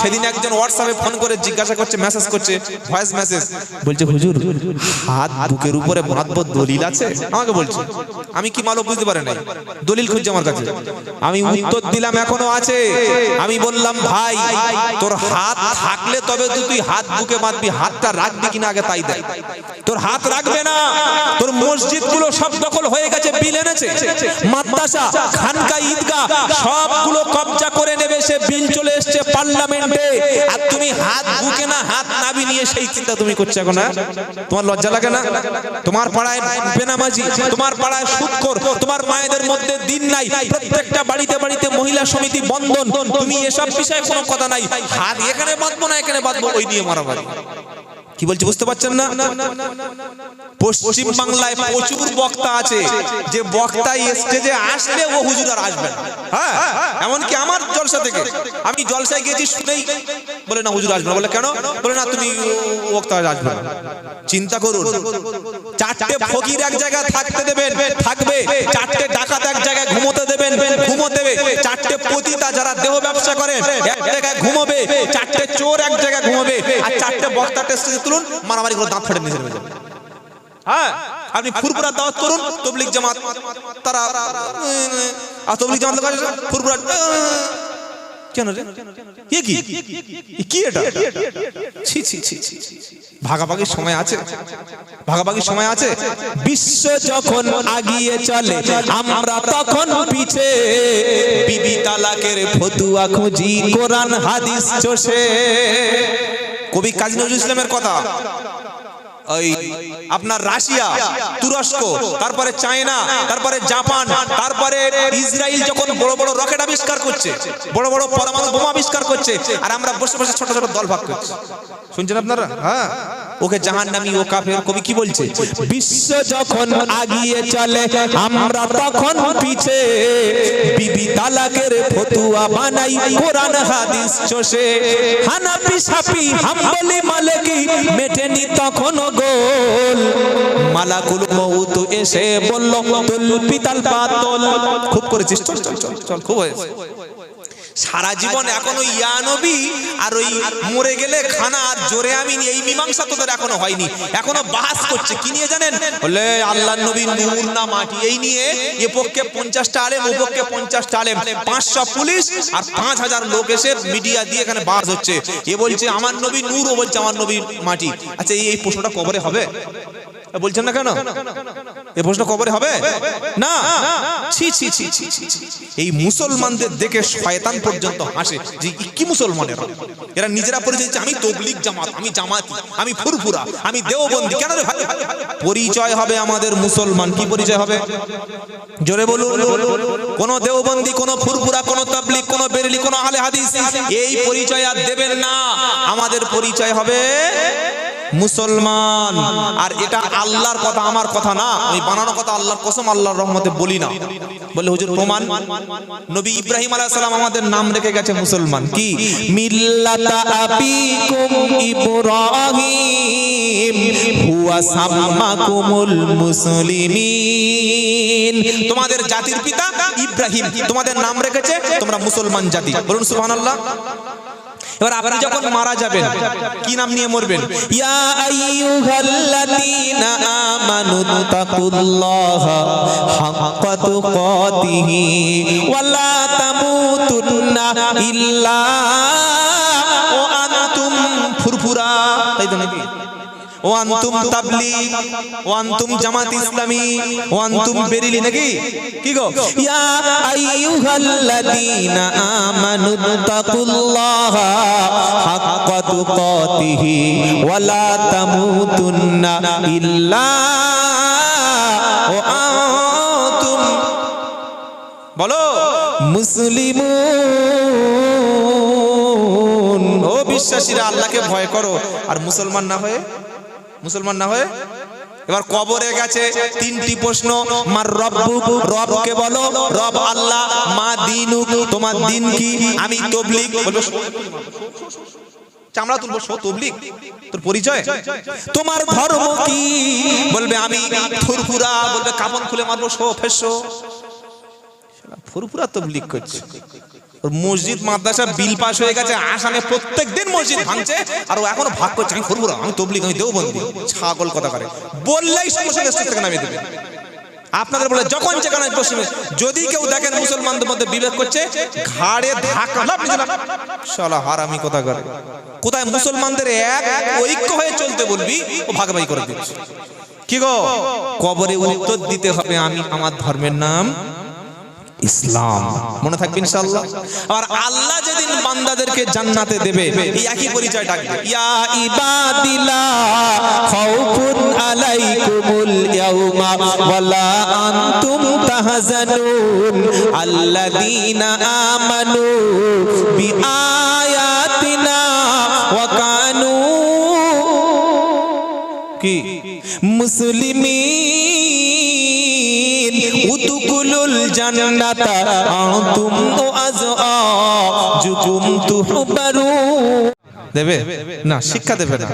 সেদিন একজন হোয়াটসঅ্যাপে ফোন করে জিজ্ঞাসা করছে মেসেজ করছে ভয়েস মেসেজ বলছে, হুজুর, হাত বুকের উপরে বাঁধবো দলিল আছে? আমাকে বলছে, আমি কি মালো বুঝতে পারি নাই। দলিল খুঁজছে আমার কাছে। আমি উত্তর দিলাম, এখনও আছে। আমি বললাম, ভাই, তোর হাত থাকলে তবে তো তুই হাত বুকে বাঁধবি হাতটা রাখবি কিনা আগে তাই দেয় তোর হাত রাখবে না। তোর মসজিদগুলো সব দখল হয়ে গেছে, বিল এনেছে। মাদ্রাসা, খানকা, ঈদগাহ, সবগুলো কবজা করে নেবে সে বিল চলে এসছে পার্লামেন্টে, আর তুমি হাত বুকে না, হাত নাবি নিয়ে সেই চিন্তা তুমি করছ এখন হ্যাঁ? তোমার লজ্জা লাগে না? তোমার পাড়ায় বেনামাজি, তোমার পাড়ায় সুৎকর তোমার মায়েদের মধ্যে দিন নাই, প্রত্যেকটা বাড়িতে বাড়িতে মহিলা সমিতি বন্ধন, তুমি এসব বিষয়ে কোনো কথা নাই। হাত এখানে বাঁধবো না, এখানে বাঁধবো, ওই নিয়ে মারামারি। কি বলছি বুঝতে পারছেন না? পশ্চিম বাংলায় প্রচুর বক্তা আছে। যে বক্তা স্টেজে আসলে ও হুজুর আর আসবে না। হ্যাঁ। এমনকি আমার জলসা থেকে। আমি জলসায় গিয়েছি শুনেই বলে, না, হুজুর আসবে না বলে, কেন? বলে, না, তুমি আসবে না চিন্তা করুন, চারটে ফকির এক জায়গায় থাকতে দেবেন, থাকবে। চারটে ডাকাত এক জায়গায় ঘুমোতে দেবেন, ঘুমোতে চারটে পতিতা যারা দেহ ব্যবসা করে, এক জায়গায় ঘুমোবে। চারটে চোর এক জায়গায় ঘুমোবে। আর চারটে বক্তা টেস্টে তুলুন, মারামারি করে দাঁত ফেটে নেমে যাবে। হ্যাঁ আপনি ফুরপুরা দাওয়াত করুন তবলিক জামাত, তারা আর তবলিক জামাত ফুরপুরা কেন রে? এ কি? কি এটা? ছি ছি ছি ছি। ভাগাভাগির সময় আছে? ভাগাভাগির সময় আছে? বিশ্ব যখন আগিয়ে চলে আমরা তখন পিছে বিবি তালাকের ফতুয়া খুঁজি কোরআন হাদিস চষে। কবি কাজী নজরুল ইসলামের কথা? আপনার রাশিয়া, তুরস্ক, তারপরে চায়না, তারপরে জাপান, তারপরে ইসরায়েল যখন বড় বড় রকেট আবিষ্কার করছে, বড় বড় পরমাণু বোমা আবিষ্কার করছে, আর আমরা বসে বসে ছোট ছোট দল ভাগ করছি। শুনছেন আপনারা? হ্যাঁ। ওকে জাহান নামি ও কাফের কবি কি বলছে? বিশ্ব যখন আগিয়ে চলে, আমরা তখন পিছে। বিবি তালাকের ফতুয়া বানাই, কোরআন, হাদিস চষে। হানাফি সাফি হাম্বলি মালিকি মেটেনি তখন গোল। মালাকুল মউত এসে বলল তুল পিতাল। বাতল খুব করেছিস চল চল চল, খুব হয়েছে। সারা জীবন এখনও ইয়ানবি আর ওই মরে গেলে খানা আর জোরে আমি এই মীমাংসা তোদের এখনও হয়নি। এখনও বাহাস করছে, কি নিয়ে জানেন? বলে আল্লাহ নবী নূর না মাটি। এই নিয়ে এ পক্ষে পঞ্চাশটা আলেম ও পক্ষে পঞ্চাশটা আলেম। পাঁচশো পুলিশ আর পাঁচ হাজার লোক এসে মিডিয়া দিয়ে এখানে বাস হচ্ছে এ বলছে, আমার নবী নূর, ও বলছে, আমার নবী মাটি। আচ্ছা এই প্রশ্নটা কবরে হবে? বলছেন না কেন? এ প্রশ্ন কবরে হবে? না। ছি। এই মুসলমানদের দেখে শয়তান পর্যন্ত হাসে যে কি মুসলমানেরা? এরা নিজেরা পরিচয় আমি তবলিগ জামাত, আমি জামাতি, আমি ফুরফুরা, আমি দেওবন্দি। কেন রে ভাই? পরিচয় হবে আমাদের মুসলমান। কি পরিচয় হবে? জোরে বলুন। কোন দেওবন্দি, কোন ফুরফুরা, কোন তাবলিগ, কোন বেরেলি, কোন আলে হাদিস, এই পরিচয় আর দেবেন না। আমাদের পরিচয় হবে মুসলমান। আর এটা আল্লাহর কথা, আমার কথা না। আমি বানানো কথা আল্লাহর কসম, আল্লাহর রহমতে বলি না। বলে হুজুর, প্রমাণ? নবী ইব্রাহিম আলাইহিস সালাম আমাদের নাম রেখে গেছে মুসলমান। কি? মিল্লাতা আবিকুম ইব্রাহিম, হুয়া সাম্মাকুমুল মুসলিমিন। তোমাদের জাতির পিতা ইব্রাহিম। তোমাদের নাম রেখেছে তোমরা মুসলমান জাতি। বলুন সুবহানাল্লাহ। এবার আপনি যখন মারা যাবেন কি নাম নিয়ে মরবেন? ইয়া আইয়ুহাল্লাযীনা আমানু তাকুল্লাহা হাক্কা তুকাতিহি ওয়া লা তামুতুন্না ইল্লা ওয়া আনতুম ফুরফুরা। তাই তো নাকি? ও আন্তুম তাবলিগ ও আন্তুম জামাত ইসলামী ও আন্তুম বেরিলি নাকি? কি গো? ইয়া আইয়ুহাল্লাযীনা আমানু তাকুল্লাহা হাক্কা তুকাতিহি ওয়া লা তামুতুন্না ইল্লা ওয়া আনতুম বলো। মুসলিমুন। ও বিশ্বাসীরা আল্লাহকে ভয় করো। আর মুসলমান না হয়ে মুসলমান না হয়ে? এবার কবরে গেছে তিনটি প্রশ্ন, মার রব্বু রবকে বলো, রব আল্লাহ, মা দিনু, তোমার দিন কি? আমি বলব চামড়া তুলবো সো তবলিগ। তোর পরিচয়? তোমার ধর্ম কি? বলবে, আমি ফুরফুরা। বলবে, কাপন খুলে মারবো সো ফেসো ফুরফুরা তবলিগ করছে। মসজিদ মাদ্রাসা বিল পাস হয়ে গেছে, আসামে প্রত্যেক দিন মসজিদ ভাঙছে, আর ও এখনও ভাগ করছে, আমি করব আমি তবলিগ, আমি দেওবন্দি, ছাগল কথা করে। বললেই স্টেজ থেকে নামিয়ে দেবে। আপনাদের বলে, যখন যেখানে পশ্চিমে যদি কেউ দেখেন মুসলমানদের মধ্যে বিবেক করছে, ঘাড়ে ধাক্কা শালা হারামি কথা করে। কোথায় মুসলমানদের এক ঐক্য হয়ে চলতে বলবি, ও ভাগাভাগি করে দিচ্ছে। কি গো? কবরে উত্তর দিতে হবে আমি, আমার ধর্মের নাম? ইসলাম। মনে থাকবে ইনশাআল্লাহ? আর আল্লাহ যেদিন বান্দাদেরকে জান্নাতে দেবে, এই একই পরিচয় ডাকবে। ইয়া ইবাদিলা খাউফুন আলাইকুমুল ইয়াউমা ওয়ালা আনতুম তাহজানুন। আল্লাযীনা আমানু বিআয়াতিনা ওয়া কানু কি? মুসলিমিন উদকুলুল জান্নাতা আজওয়াজুকুম তুহবারু দেবে? না, শিক্ষা দেবে না।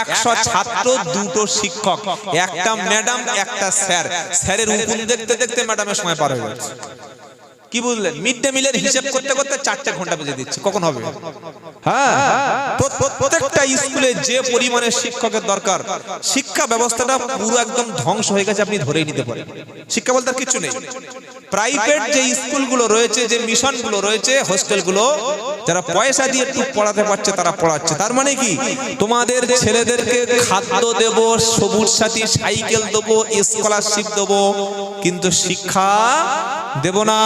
একশো ছাত্র, দুটো শিক্ষক, একটা ম্যাডাম, একটা স্যার। স্যারের উকুন দেখতে দেখতে ম্যাডামের সময় পার হয়ে যাচ্ছে। কি বুঝলেন মিড ডে মিলের হিসেব করতে করতে চারটে ঘণ্টা বেজে দিচ্ছে। কখন হবে? হ্যাঁ। প্র- প্র- প্রত্যেকটা স্কুলে যে পরিমাণে শিক্ষকের দরকার শিক্ষা ব্যবস্থাটা পুরো একদম ধ্বংস হয়ে গেছে আপনি ধরেই নিতে পারেন। শিক্ষা বলতে আর কিছু নেই। প্রাইভেট যে স্কুলগুলো রয়েছে যে মিশনগুলো রয়েছে হোস্টেলগুলো যারা পয়সা দিয়ে একটু পড়াতে পারছে তারা পড়াচ্ছে। তার মানে কি? তোমাদের ছেলেদেরকে খাদ্য দেব সবুজ সাথী সাইকেল দেবো স্কলারশিপ দেবো কিন্তু শিক্ষা দেব না।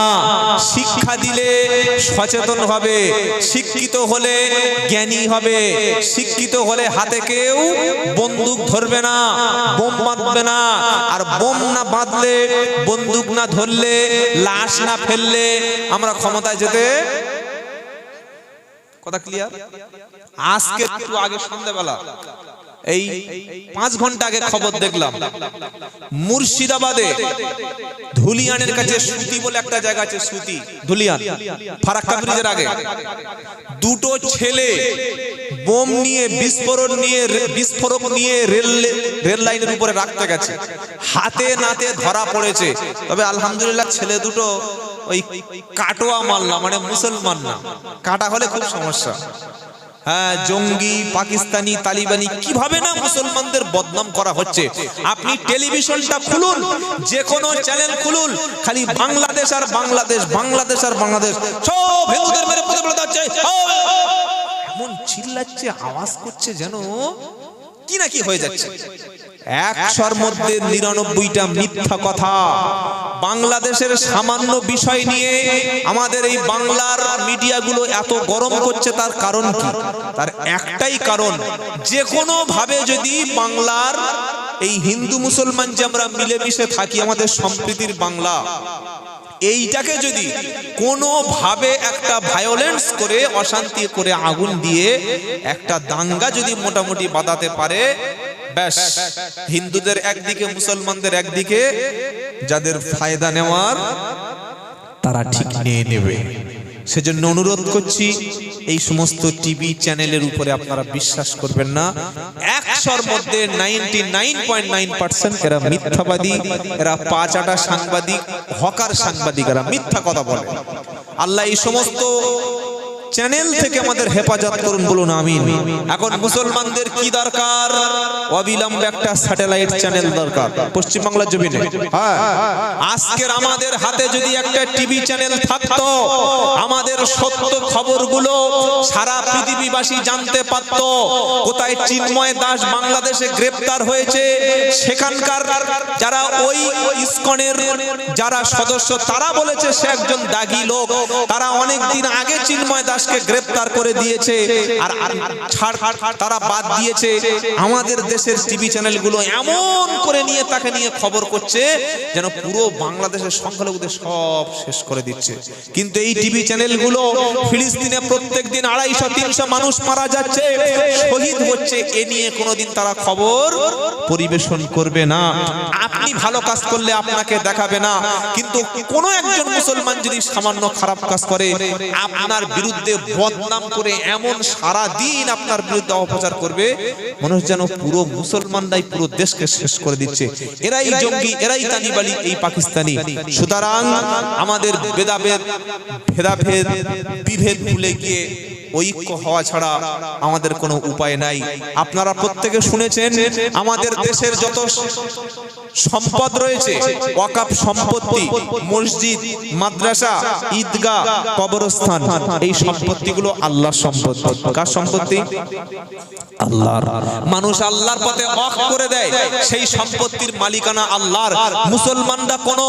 শিক্ষা দিলে সচেতন হবে, শিক্ষিত হলে জ্ঞানী হবে, শিক্ষিত হলে হাতে কেউ বন্দুক ধরবে না, বোম বাঁধবে না, আর বোম না বাঁধলে, বন্দুক না ধরলে, লাশ না ফেললে আমরা ক্ষমতায় যেতে কথা ক্লিয়ার আজকে একটু আগে সন্ধ্যাবেলা এই পাঁচ ঘণ্টা আগে খবর দেখলাম, মুর্শিদাবাদে ধুলিয়ানের কাছে সুতি বলে একটা জায়গা আছে, সুতি, ধুলিয়ান, ফারাক্কা ব্রিজের আগে। দুটো ছেলে বোম নিয়ে বিস্ফোরণ নিয়ে বিস্ফোরক নিয়ে রেল রেল লাইনের উপরে রাখতে গেছে। হাতে নাতে ধরা পড়েছে। তবে আলহামদুলিল্লাহ ছেলে দুটো ওই কাটোয়া মাল না মানে মুসলমান না। কাটা হলে খুব সমস্যা। হ্যাঁ জঙ্গি, পাকিস্তানি, তালিবানি, কীভাবে না মুসলমানদের বদনাম করা হচ্ছে? আপনি টেলিভিশনটা খুলুন যে কোনো চ্যানেল খুলুন, খালি বাংলাদেশ আর বাংলাদেশ বাংলাদেশ আর বাংলাদেশ, সব হিন্দুদের মেরে পুঁতে ফেলে যাচ্ছে এমন চিল্লাচ্ছে, আওয়াজ করছে যেন কি নাকি হয়ে যাচ্ছে। একশোর মধ্যে নিরানব্বইটা মিথ্যা কথা। বাংলাদেশের সামান্য বিষয় নিয়ে আমাদের এই বাংলার মিডিয়াগুলো এত গরম করছে, তার কারণ কি? তার একটাই কারণ যে কোনো ভাবে যদি বাংলার এই হিন্দু মুসলমান যে আমরা মিলেমিশে থাকি আমাদের সম্প্রীতির বাংলা, এইটাকে যদি কোনোভাবে একটা ভায়োলেন্স করে, অশান্তি করে আগুন দিয়ে একটা দাঙ্গা যদি মোটামুটি বাঁধাতে পারে ব্যাস, হিন্দুদের একদিকে, মুসলমানদের একদিকে, যাদের ফায়দা নেওয়ার তারা ঠিক নিয়ে নেবে। সেজন্য অনুরোধ করছি, এই সমস্ত টিভি চ্যানেলের উপরে আপনারা বিশ্বাস করবেন না। একশোর মধ্যে ninety nine point nine percent এরা মিথ্যাবাদী, এরা পাঁচাটা সাংবাদিক, হকার সাংবাদিক, এরা মিথ্যা কথা বলে। আল্লাহ এই সমস্ত চ্যানেল থেকে আমাদের হেফাজত করুন, বলুন আমিন। এখন মুসলমানদের কি দরকার? অবিলম্বে একটা স্যাটেলাইট চ্যানেল দরকার, পশ্চিমবাংলার জমিনে। হ্যাঁ। আজকের আমাদের হাতে যদি একটা টিভি চ্যানেল থাকতো, আমাদের সত্য খবরগুলো সারা পৃথিবীবাসী জানতে পারত। কোথায় চিন্ময় দাস বাংলাদেশে গ্রেপ্তার হয়েছে, সেখানকার যারা ওই ইসকনের যারা সদস্য, তারা বলেছে সে একজন দাগি লোক। তারা অনেকদিন আগে চিন্ময় দাসকে গ্রেপ্তার করে দিয়েছে, আর ছাড় তারা বাদ দিয়েছে। আমাদের দেশের টিভি চ্যানেলগুলো এমন করে নিয়ে তাকে নিয়ে খবর করছে, যেন পুরো বাংলাদেশের সংখ্যালঘুদের সব শেষ করে দিচ্ছে। কিন্তু এই টিভি চ্যানেলগুলো ফিলিস্তিনে প্রত্যেক দিন আড়াইশো, তিনশো মানুষ মারা যাচ্ছে, শহীদ হচ্ছে। এ নিয়ে কোনোদিন তারা খবর পরিবেশন করবে না। আপনি ভালো কাজ করলে আপনাকে দেখাবে না। কিন্তু কোনো একজন মুসলমান যদি সামান্য খারাপ কাজ করে, আপনার বিরুদ্ধে বিরুদ্ধে বদনাম করে এমন সারা দিন আপনার বিরুদ্ধে অপচার করবে মনে হচ্ছে যেন পুরো মুসলমানরাই পুরো দেশকে শেষ করে দিচ্ছে। এরাই জঙ্গি, এরাই তালিবালি, এই পাকিস্তানি। সুতরাং আমাদের ভেদাভেদ ভেদাভেদ, বিভেদ ভুলে গিয়ে ঐক্য হওয়া ছাড়া আমাদের কোনো উপায় নাই। আপনারা প্রত্যেকে শুনেছেন, আমাদের দেশের যত সম্পদ রয়েছে, ওয়াকাফ সম্পত্তি, মসজিদ, মাদ্রাসা, ঈদগাহ, কবরস্থান, এই সম্পত্তিগুলো আল্লাহর সম্পত্তি। কার সম্পত্তি? আল্লাহর। মানুষ আল্লাহর পথে অফ করে দেয়, সেই সম্পত্তির মালিকানা আল্লাহর। মুসলমানরা কোন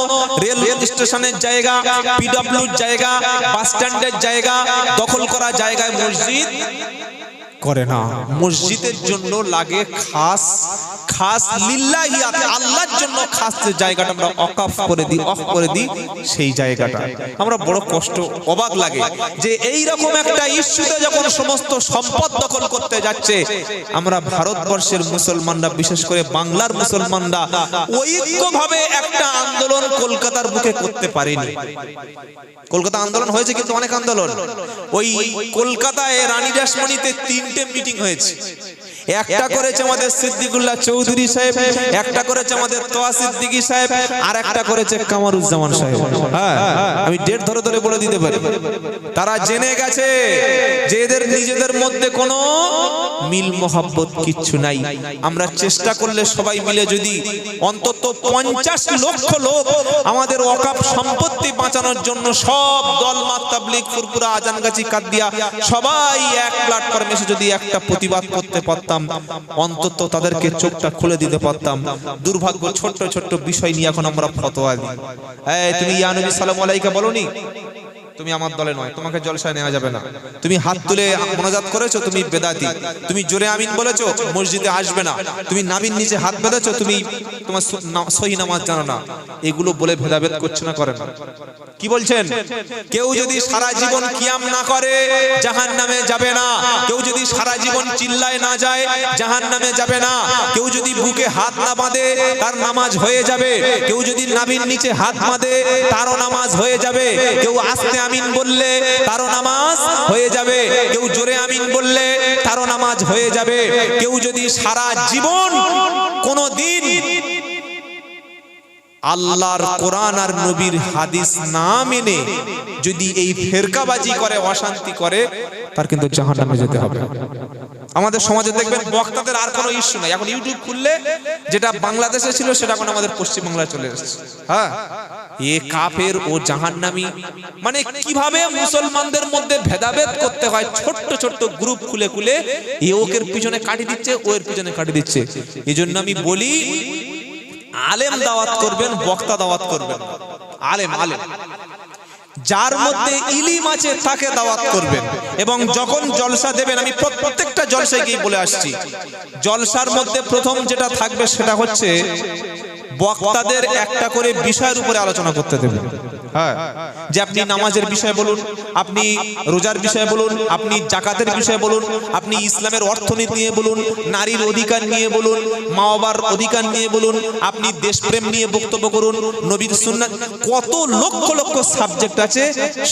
রেল স্টেশনের জায়গা, পিডব্লিউর জায়গা, বাস স্ট্যান্ডের জায়গা, দখল করা জায়গায় মসজিদ? করে না। মসজিদের জন্য লাগে খাস খাস লিল্লাহিয়াত আল্লাহর জন্য খাস যে জায়গাটা আমরা অকাফ করে দিই, অফ করে দিই, সেই জায়গাটা। আমরা বড় কষ্ট, অবাক লাগে যে এই রকম একটা ইস্যুতে যখন সমস্ত সম্পদ দখল করতে যাচ্ছে, আমরা ভারতবর্ষের মুসলমানরা, বিশেষ করে বাংলার মুসলমানরা, ঐক্যভাবে একটা আন্দোলন কলকাতার বুকে করতে পারেনি। কলকাতা আন্দোলন হয়েছে কিন্তু অনেক আন্দোলন। ওই কলকাতায় রানী রাসমণিতে তিনটে মিটিং হয়েছে। একটা করেছে আমাদের সিদ্দিকুল্লাহ চৌধুরী সাহেব একটা করেছে আমাদের তোয়া সিদ্দিকী সাহেব আর একটা করেছে কামারুজ্জামান সাহেব। হ্যাঁ আমি ডেট ধরে ধরে বলে দিতে পারি। তারা জেনে গেছে যে এদের নিজেদের মধ্যে কোনো মিল মোহাব্বত কিচ্ছু নাই। আমরা চেষ্টা করলে সবাই মিলে যদি অন্তত পঞ্চাশ লক্ষ লোক আমাদের অকাপ সম্পত্তি বাঁচানোর জন্য সব দল মাতাবলিক ফুরপুরা আজানগাছি, কাদিয়া সবাই এক প্ল্যাটফর্মে এসে যদি একটা প্রতিবাদ করতে পারতাম, অন্তত তাদেরকে চোখটা খুলে দিতে পারতাম। দুর্ভাগ্য ছোট্ট ছোট্ট বিষয় নিয়ে এখন আমরা ফতোয়া দিই। তুমি ইয়া নবী সালাম আলাইকা বলনি? তুমি আমার দলে নয়, তোমাকে জলসায় নেওয়া যাবে না। তুমি হাত তুলে মনাজাত করেছ, তুমি বেদাতি। তুমি জোরে আমিন বলেছ, মসজিদে আসবে না। তুমি নামিন নিচে হাত বেঁধেছো, তুমি তোমার সহি নামাজ জানো না। এগুলো বলে ভেদাভেদ করছে না, করে না। কি বলছেন? কেউ যদি সারা জীবন কিয়াম না করে জাহান নামে যাবে না। কেউ যদি সারা জীবন চিল্লায় না যায় জাহান নামে যাবে না। কেউ যদি বুকে হাত না বাঁধে, তার নামাজ হয়ে যাবে। কেউ যদি নাবিন নিচে হাত বাঁধে, তারও নামাজ হয়ে যাবে। কেউ আস্তে আমিন বললে, তারও নামাজ হয়ে যাবে। কেউ জোরে আমিন বললে, তারও নামাজ হয়ে যাবে। কেউ যদি সারা জীবন কোনো দিন আল্লাহর কোরআন আর নবীর হাদিস না মেনে যদি এই ফেরকাবাজি করে, অশান্তি করে, তার কিন্তু জাহান্নামে যেতে হবে। আমাদের সমাজে দেখবেন বক্তাদের আর কোনো ইস্যু নাই। এখন ইউটিউব খুললে যেটা বাংলাদেশে ছিল, সেটা এখন আমাদের পশ্চিমবাংলায় চলে এসেছে। হ্যাঁ? এ কাফের ও জাহান্নামি মানে কীভাবে মুসলমানদের মধ্যে ভেদাভেদ করতে হয়, ছোট্ট ছোট্ট গ্রুপ খুলে খুলে, এ ওকের পিছনে কাটি দিচ্ছে, ও এর পিছনে কাটি দিচ্ছে। এই জন্য আমি বলি আলেম দাওয়াত করবেন বক্তা দাওয়াত করবেন। আলেম আলেম। যার মধ্যে ইলিম আছে তাকে দাওয়াত করবেন। এবং যখন জলসা দেবেন আমি প্রত্যেকটা জলসায় গিয়ে বলে আসছি। জলসার মধ্যে প্রথম যেটা থাকবে সেটা হচ্ছে বক্তাদের একটা করে বিষয়ের উপরে আলোচনা করতে দেবেন। হ্যাঁ। যে আপনি নামাজের বিষয়ে বলুন, আপনি রোজার বিষয়ে বলুন, আপনি জাকাতের বিষয়ে বলুন, আপনি ইসলামের অর্থনীতি নিয়ে বলুন, নারীর অধিকার নিয়ে বলুন মা বাবার অধিকার নিয়ে বলুন, আপনি দেশপ্রেম নিয়ে বক্তব্য করুন, নবীর সুন্নাত, কত লক্ষ লক্ষ সাবজেক্ট আছে,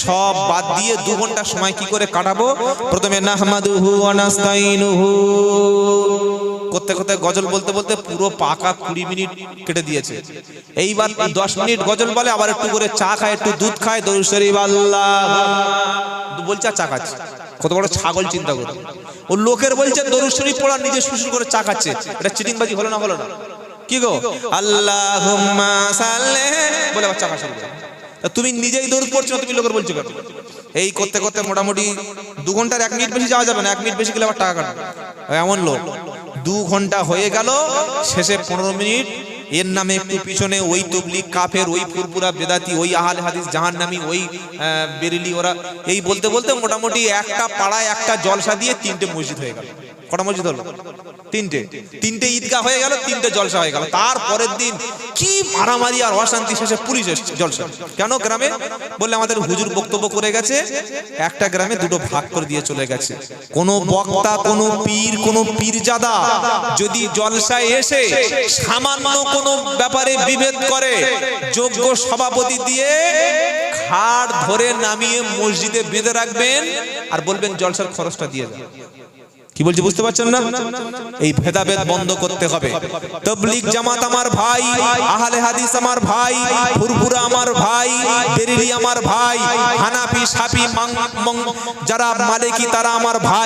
সব বাদ দিয়ে দু ঘণ্টা সময় কি করে কাটাবো? প্রথমে নাহমাদুহু ওয়া নাস্তাইনুহু করতে করতে গজল বলতে বলতে পুরো পাকা কুড়ি মিনিট কেটে দিয়েছে। এইবার দশ মিনিট গজল বলে, আবার একটু করে চা খায় একটু দুধ খায়, দরুদ শরীফ, আল্লাহ। বলছে, আর চা খাচ্ছে। কত বড় ছাগল চিন্তা করে। ও লোকের বলছে, দরুদ শরীফ পড়া, নিজে সুসুর করে চা খাচ্ছে। এটা চিটিংবাজি হলো না হলো না? কি গো? আল্লাহ বলে, আবার চা খা শুরু তুমি নিজেই দৌড় পড়ছো তুমি লোকের বলছো কেন? এই করতে করতে মোটামুটি দু ঘণ্টার এক মিনিট বেশি যাওয়া যাবে না, এক মিনিট বেশি গেলে আবার টাকা কাটবে। এমন লোক। দু ঘণ্টা হয়ে গেল, শেষে পনেরো মিনিট এর নামে একটু পিছনে ওই তবলিক কাফের, ওই ফুরপুরা বেদাতি, ওই আহাল হাদিস জাহান নামি ওই বেরেলি ওরা। এই বলতে বলতে মোটামুটি একটা পাড়ায় একটা জলসা দিয়ে তিনটে মসজিদ হয়ে গেল। কটা মসজিদ হলো? তিনটে। তিনটে ঈদগাহ হয়ে গেল, তিনটে জলসা হয়ে গেল। তারপরের দিন কি মারামারি আর অশান্তি শেষে পুলিশ এসছে জলসা কেন গ্রামে? বললে আমাদের হুজুর বক্তব্য করে গেছে, একটা গ্রামে দুটো ভাগ করে দিয়ে চলে গেছে। কোন বক্তা, কোন পীর, কোন পীরজাদা যদি জলসায় এসে সামান্য কোন ব্যাপারে বিভেদ করে, যোগ্য সভাপতি দিয়ে খাট ধরে নামিয়ে মসজিদে বেঁধে রাখবেন আর বলবেন, জলসার খরচটা দিয়ে যান কি বলছি, বুঝতে পারছেন না? এই ভেদাভেদ বন্ধ করতে হবে। তবলিগ জামাত আমার ভাই, আহলে হাদিস আমার ভাই, ফুরফুরা আমার ভাই বেরিলি আমার ভাই, হানাফি সাপি যারা মালিকি তারা আমার ভাই।